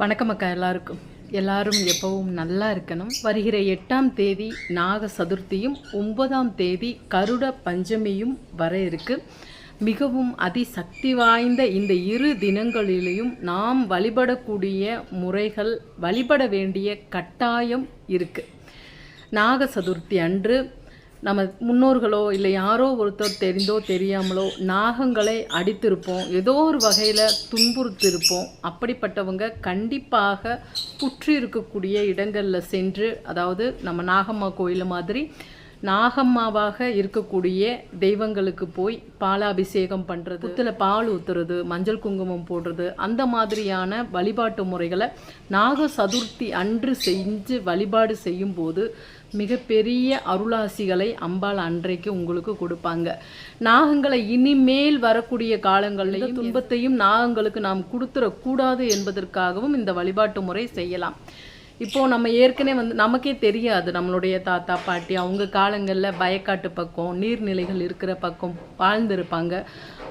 வணக்கம் அக்கா எல்லாருக்கும். எல்லாரும் எப்பவும் நல்லா இருக்கணும். வருகிற எட்டாம் தேதி நாக சதுர்த்தியும் ஒன்பதாம் தேதி கருட பஞ்சமியும் வர இருக்கு. மிகவும் அதிசக்தி வாய்ந்த இந்த இரு தினங்களிலேயும் நாம் வழிபடக்கூடிய முறைகள் வழிபட வேண்டிய கட்டாயம் இருக்கு. நாக சதுர்த்தி அன்று நம்ம முன்னோர்களோ இல்லை யாரோ ஒருத்தர் தெரிந்தோ தெரியாமலோ நாகங்களை அடித்திருப்போம். ஏதோ ஒரு வகையில் துன்புறுத்திருப்போம். அப்படிப்பட்டவங்க கண்டிப்பாக புற்று இருக்கக்கூடிய இடங்களில் சென்று அதாவது நம்ம நாகம்மா கோயில் மாதிரி நாகம்மாவாக இருக்கக்கூடிய தெய்வங்களுக்கு போய் பாலாபிஷேகம் பண்ணுறது புத்தில் பால் ஊத்துறது மஞ்சள் குங்குமம் போடுறது அந்த மாதிரியான வழிபாட்டு முறைகளை நாக சதுர்த்தி அன்று செஞ்சு வழிபாடு செய்யும்போது மிகப்பெரிய அருளாசிகளை அம்பாள் அன்றைக்கு உங்களுக்கு கொடுப்பாங்க. நாகங்களை இனிமேல் வரக்கூடிய காலங்களில் துன்பத்தையும் நாகங்களுக்கு நாம் கொடுத்துடக்கூடாது என்பதற்காகவும் இந்த வழிபாட்டு முறை செய்யலாம். இப்போது நம்ம ஏற்கனவே வந்து நமக்கே தெரியாது நம்மளுடைய தாத்தா பாட்டி அவங்க காலங்களில் வயக்காட்டு பக்கம் நீர்நிலைகள் இருக்கிற பக்கம் வாழ்ந்திருப்பாங்க.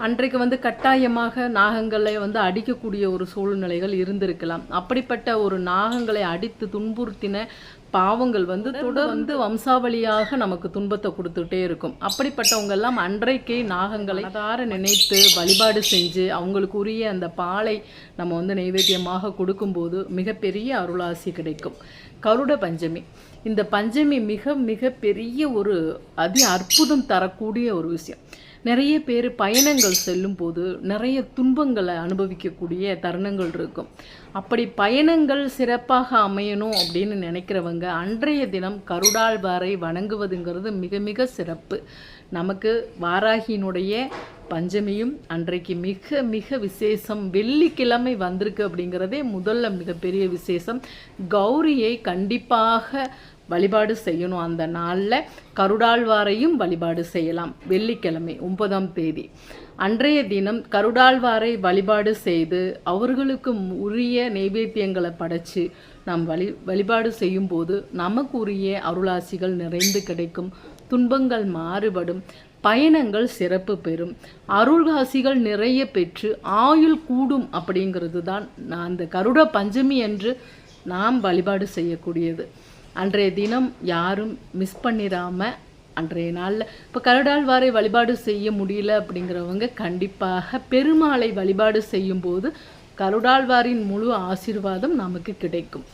அன்றைக்கு வந்து கட்டாயமாக நாகங்களை வந்து அடிக்கக்கூடிய ஒரு சூழ்நிலைகள் இருந்திருக்கலாம். அப்படிப்பட்ட ஒரு நாகங்களை அடித்து துன்புறுத்தின பாவங்கள் வந்து தொடர் வந்து வம்சாவளியாக நமக்கு துன்பத்தை கொடுத்துட்டே இருக்கும். அப்படிப்பட்டவங்க எல்லாம் அன்றைக்கே நாகங்களை தார நினைத்து வழிபாடு செஞ்சு அவங்களுக்கு உரிய அந்த பாலை நம்ம வந்து நைவேத்தியமாக கொடுக்கும்போது மிகப்பெரிய அருளாசி கிடைக்கும். கருட பஞ்சமி. இந்த பஞ்சமி மிக மிக பெரிய ஒரு அதி அற்புதம் தரக்கூடிய ஒரு விஷயம். நிறைய பேர் பயணங்கள் செல்லும் போது நிறைய துன்பங்களை அனுபவிக்கக்கூடிய தருணங்கள் இருக்கும். அப்படி பயணங்கள் சிறப்பாக அமையணும் அப்படின்னு நினைக்கிறவங்க அன்றைய தினம் கருடாழ்வாரை வணங்குவதுங்கிறது மிக மிக சிறப்பு. நமக்கு வாராகியினுடைய பஞ்சமியும் அன்றைக்கு மிக மிக விசேஷம். வெள்ளிக்கிழமை வந்திருக்கு அப்படிங்கிறதே முதல்ல மிகப்பெரிய விசேஷம். கௌரியை கண்டிப்பாக வழிபாடு செய்யணும் அந்த நாளில். கருடாழ்வாரையும் வழிபாடு செய்யலாம். வெள்ளிக்கிழமை ஒன்பதாம் தேதி. அன்றைய தினம் கருடாழ்வாரை வழிபாடு செய்து அவர்களுக்கு உரிய நைவேத்தியங்களை படைச்சு நாம் வழி வழிபாடு செய்யும்போது நமக்கு உரிய அருளாசிகள் நிறைந்து கிடைக்கும். துன்பங்கள் மாறுபடும். பயணங்கள் சிறப்பு பெறும். அருள்காசிகள் நிறைய பெற்று ஆயுள் கூடும் அப்படிங்கிறது தான் நான் அந்த கருட பஞ்சமி என்று நாம் வழிபாடு செய்யக்கூடியது. அன்றைய தினம் யாரும் மிஸ் பண்ணிடாமல் அன்றைய நாளில். இப்போ கருடாழ்வாரை வழிபாடு செய்ய முடியல அப்படிங்கிறவங்க கண்டிப்பாக பெருமாளை வழிபாடு செய்யும்போது கருடாழ்வாரின் முழு ஆசீர்வாதம் நமக்கு கிடைக்கும்.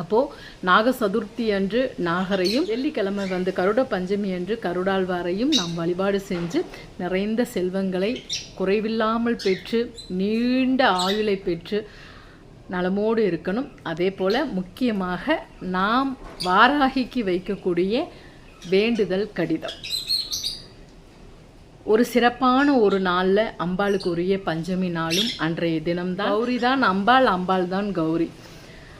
அப்போது நாக சதுர்த்தி அன்று நாகரையும் வெள்ளிக்கிழமை வந்து கருட பஞ்சமி அன்று கருடாழ்வாரையும் நாம் வழிபாடு செஞ்சு நிறைந்த செல்வங்களை குறைவில்லாமல் பெற்று நீண்ட ஆயுளை பெற்று நலமோடு இருக்கணும். அதே போல் முக்கியமாக நாம் வாராகிக்கு வைக்கக்கூடிய வேண்டுதல் கடிதம். ஒரு சிறப்பான ஒரு நாளில் அம்பாளுக்கு உரிய பஞ்சமி நாளும் அன்றைய தினம்தான். கௌரி தான் அம்பாள் அம்பாள் தான் கௌரி.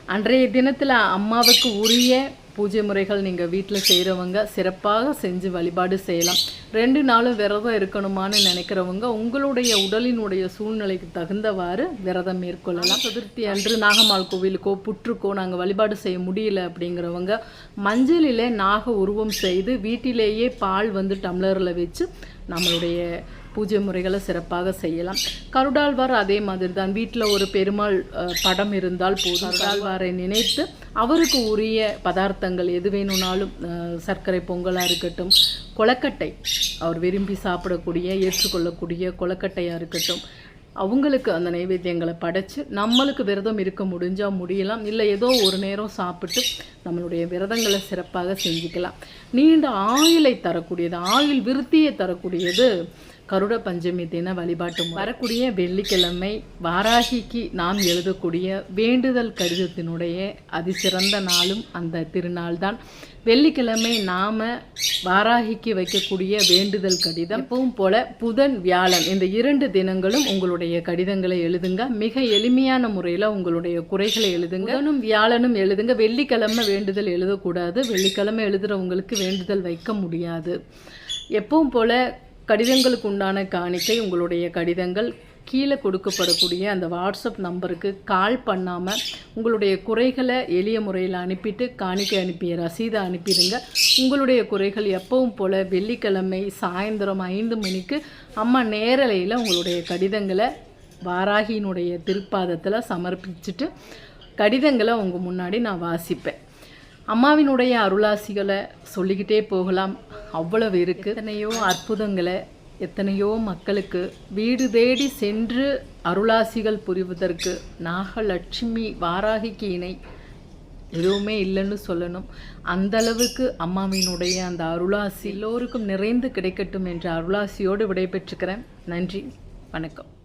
அன்றைய தினத்தில் அம்மாவுக்கு உரிய பூஜை முறைகள் நீங்கள் வீட்டில் செய்கிறவங்க சிறப்பாக செஞ்சு வழிபாடு செய்யலாம். ரெண்டு நாளும் விரதம் இருக்கணுமான்னு நினைக்கிறவங்க உங்களுடைய உடலினுடைய சூழ்நிலைக்கு தகுந்தவாறு விரதம் மேற்கொள்ளலாம். சதுர்த்தி அன்று நாகம்மாள் கோவிலுக்கோ புற்றுக்கோ நாங்கள் வழிபாடு செய்ய முடியல அப்படிங்கிறவங்க மஞ்சளில் நாக உருவம் செய்து வீட்டிலேயே பால் வந்து டம்ளரில் வச்சு நம்மளுடைய பூஜை முறைகளை சிறப்பாக செய்யலாம். கருடாழ்வார் அதே மாதிரி தான் வீட்டில் ஒரு பெருமாள் படம் இருந்தால் போதும். கருடாழ்வாரை நினைத்து அவருக்கு உரிய பதார்த்தங்கள் எது வேணும்னாலும் சர்க்கரை பொங்கலாக இருக்கட்டும் கொலக்கட்டை அவர் விரும்பி சாப்பிடக்கூடிய ஏற்றுக்கொள்ளக்கூடிய கொலக்கட்டையாக இருக்கட்டும் அவங்களுக்கு அந்த நைவேத்தியங்களை படைச்சு நம்மளுக்கு விரதம் இருக்க முடிஞ்சால் முடியலாம். இல்லை ஏதோ ஒரு நேரம் சாப்பிட்டு நம்மளுடைய விரதங்களை சிறப்பாக செஞ்சுக்கலாம். நீண்ட ஆயுளை தரக்கூடியது ஆயில் விருத்தியை தரக்கூடியது கருட பஞ்சமி தின வழிபாட்டு வரக்கூடிய வெள்ளிக்கிழமை வாராகிக்கு நாம் எழுதக்கூடிய வேண்டுதல் கடிதத்தினுடைய அதிசிறந்த நாளும் அந்த திருநாள் தான் வெள்ளிக்கிழமை நாம வாராகிக்கு வைக்கக்கூடிய வேண்டுதல் கடிதம். எப்பவும் போல புதன் வியாழன் இந்த இரண்டு தினங்களும் உங்களுடைய கடிதங்களை எழுதுங்க. மிக எளிமையான முறையில் உங்களுடைய குறைகளை எழுதுங்க. புதனும் வியாழனும் எழுதுங்க. வெள்ளிக்கிழமை வேண்டுதல் எழுதக்கூடாது. வெள்ளிக்கிழமை எழுதுறவங்களுக்கு வேண்டுதல் வைக்க முடியாது. எப்பவும் போல கடிதங்களுக்கு உண்டான காணிக்கை உங்களுடைய கடிதங்கள் கீழே கொடுக்கப்படக்கூடிய அந்த வாட்ஸ்அப் நம்பருக்கு கால் பண்ணாமல் உங்களுடைய குறைகளை எளிய முறையில் அனுப்பிட்டு காணிக்கை அனுப்பிய ரசீதை அனுப்பிடுங்க. உங்களுடைய குறைகள் எப்பவும் போல் வெள்ளிக்கிழமை சாயந்தரம் ஐந்து மணிக்கு அம்மா நேரலையில் உங்களுடைய கடிதங்களை வாராகியினுடைய திருப்பாதத்தில் சமர்ப்பிச்சுட்டு கடிதங்களை உங்கள் முன்னாடி நான் வாசிப்பேன். அம்மாவினுடைய அருளாசிகளை சொல்லிக்கிட்டே போகலாம். அவ்வளவு இருக்குது எத்தனையோ அற்புதங்களை எத்தனையோ மக்களுக்கு வீடு தேடி சென்று அருளாசிகள் புரிவதற்கு நாகலட்சுமி வாராகிக்கு இணை எதுவுமே இல்லைன்னு சொல்லணும். அந்த அளவுக்கு அம்மாவினுடைய அந்த அருளாசி எல்லோருக்கும் நிறைந்து கிடைக்கட்டும் என்ற அருளாசியோடு விடைபெற்றுக்கிறேன். நன்றி. வணக்கம்.